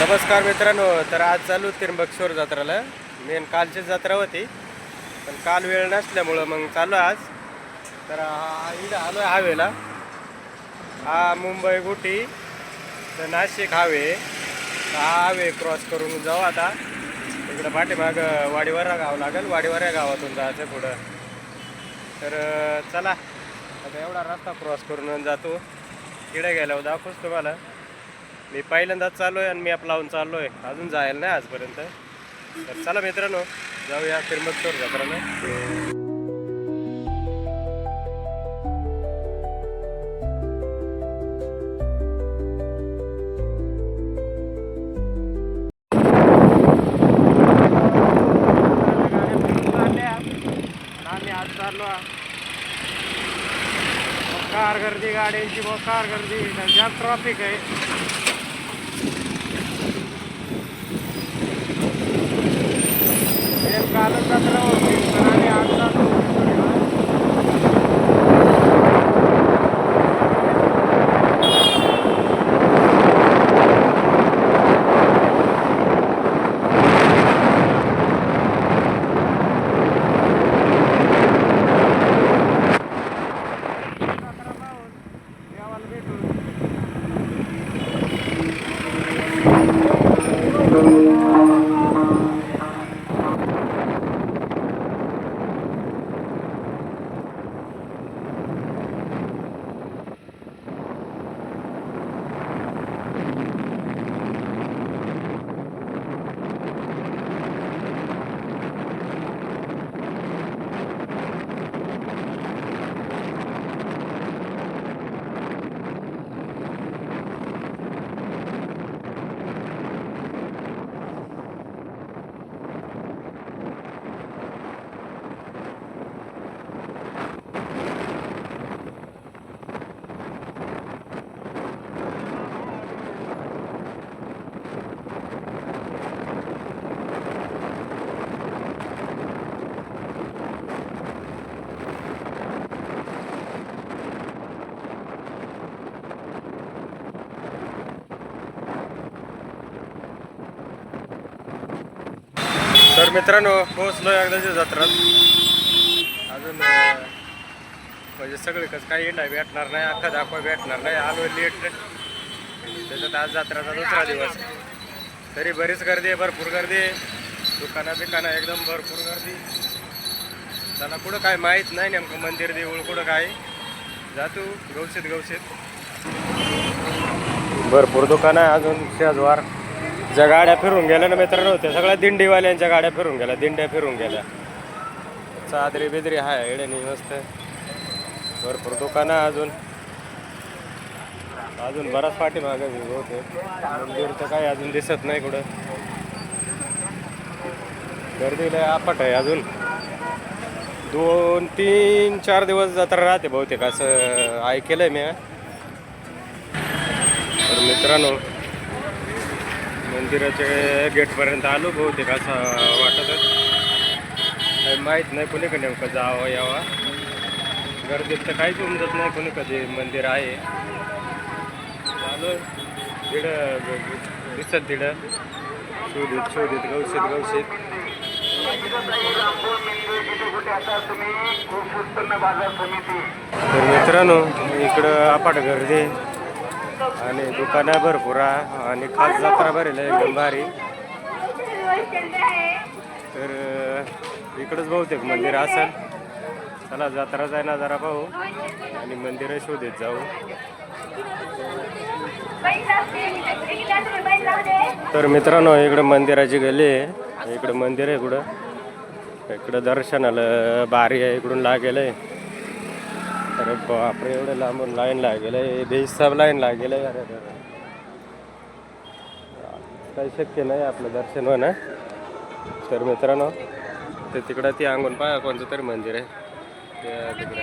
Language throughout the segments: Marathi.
नमस्कार मित्रांनो तर आज चालू त्र्यंबकेश्वर जत्राला. मेन कालची जत्रा होती. पण काल वेळ नसल्यामुळं मग चालू आज. तर हा इथं आलो आहे हवेला. हा मुंबई गुटी तर नाशिक हावे. हा हावे क्रॉस करून जाऊ आता. इकडं पाठीमाग वाडीवरा गाव लागेल. वाडीवरा गावातून जायचं पुढं. तर चला. आता एवढा रस्ता क्रॉस करून जातो. तिकडे गेल्यावर दाखवूच तुम्हाला. मी पहिल्यांदाच चाललो आहे आणि मी आपला लावून चाललो आहे अजून जायला नाही आजपर्यंत. तर चला मित्रांनो जाऊया त्र्यंबकेश्वर जत्राला आज चाललो कार गर्दी गाड्यांची कार गर्दी. जास्त ट्रॉफिक आहे मित्रांनो पोहोचलो एकदाची जत्रात. अजून म्हणजे सगळे कसं काही नाही भेटणार नाही अख्खा दाखवा भेटणार नाही आलो लेट त्याच्यात आज जत्राचा दुसरा दिवस. तरी बरीच गर्दी आहे भरपूर गर्दी आहे. दुकाना बिकाना एकदम भरपूर गर्दी त्याला कुठं काय माहीत नाही नेमकं मंदिर देऊळ कुठं काय जातो गवशीत गवशीत. भरपूर दुकान आहे अजून शेजवार. ज्या गाड्या फिरून गेल्या ना मित्रांनो होत्या सगळ्या दिंडीवाल्यांच्या गाड्या फिरून गेल्या दिंड्या फिरून गेल्या. चादरी बिदरी हाय येड्यानी मस्त. भरपूर दुकानं आहे अजून. अजून बराच पाठीमाग होते मंदिर तर काही अजून दिसत नाही कुठं. गर्दी लय आपट आहे अजून. दोन तीन चार दिवस जत्रा राहते बहुतेक असं ऐकलंय मी. तर मित्रांनो मंदिराच्या गेटपर्यंत आलो बहुतेक असं वाटतच. काही माहीत नाही कोणी का नेमकं जावं यावा. गर्दीत तर काहीच उमजत नाही कोणी कधी मंदिर आहे. आलो तिकडं दिसत तिकडं. शोधित शोधित गवशीत गवशीत. तर मित्रांनो इकडं अपाट गर्दी आहे. आणि दुकानं भरपूर आहे. आणि खास जत्रा भरेल आहे एकदम भारी. तर इकडंच बहुतेक मंदिर असेल. चला जत्रा जाय ना जरा पाहू. आणि मंदिर शोधत जाऊ. तर मित्रांनो इकडं मंदिराची गली आहे. इकडं मंदिर आहे इकडं इकडं दर्शनाला बारी आहे इकडून लागेल आहे अरे बापरे एवढं लांबून लाईन लागेल आहे बेसाब लाईन लागेल आहे अरे. काही शक्य नाही आपलं दर्शन होणं. तर मित्रांनो ते तिकडं ती अंगून पाहा कोणतं तरी मंदिर आहे. तिकडं.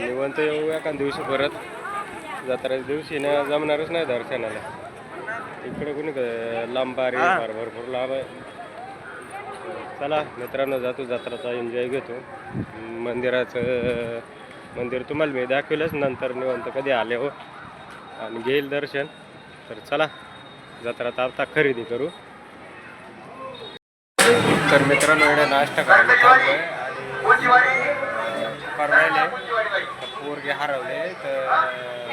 निवंत येऊ एका दिवशी परत. जत्राच्या दिवशी ना जमणारच नाही दर्शनाला. इकडे कोणी लांब बारी फार भरपूर लांब आहे. चला मित्रांनो जातो जत्राचा एन्जॉय घेतो. मंदिराचं मंदिर तुम्हाला मी दाखवेलच नंतर निवंत कधी आले हो. आणि घेईल दर्शन. तर चला जत्रात आता खरेदी करू. तर मित्रांनो एवढ्या नाश्ता करायला परवायले पोरगे हरवले. तर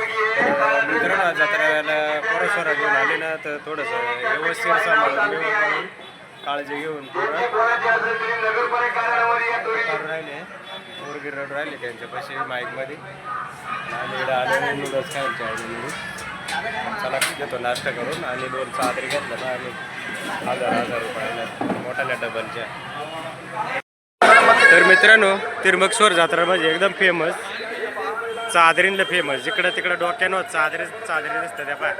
मित्रांनो जत्राला पोरसोरा घेऊन आले ना तर थोडंसं व्यवस्थित सांभाळून घेऊन काळजी घेऊन पोरं करून राहिले. पोरगे रडू राहिले त्यांच्यापाशी माईकमध्ये आणि इकडं आले नूडल्स खायचे आहे चला घेतो नाश्ता करून आणि दोन चादरी घेतल्या ना आम्ही हजार हजार रुपयाला मोठ्याल्या डबलच्या. तर मित्रांनो तिरमकश्वर जत्रा म्हणजे एकदम फेमस चादरींला फेमस जिकडं तिकडं डोक्यानं चादरी चादरी दिसते त्या पाय.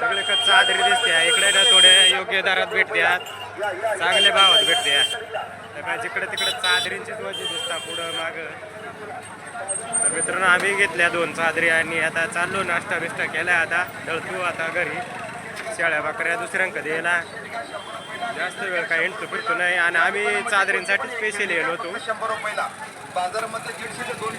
सगळे का चादरी दिसते इकडे ना थोड्या योग्य दरात भेटत्या चांगल्या भावात भेटत्या तर काय जिकडे तिकडे चादरींचीच वजी दिसता पुढं मागं. तर मित्रांनो आम्ही घेतल्या दोन चादरी आणि आता चाललो नाश्ता बिष्टा केला आता. दळतो आता घरी. शेळ्या बकऱ्या दुसऱ्यांक द्यायला. जास्त वेळ काय हिंडतो फिरतो नाही. आणि आम्ही चादरींसाठी स्पेशल येलो होतो. शंभर रुपयाला. बाजारामध्ये दीडशे ते दोन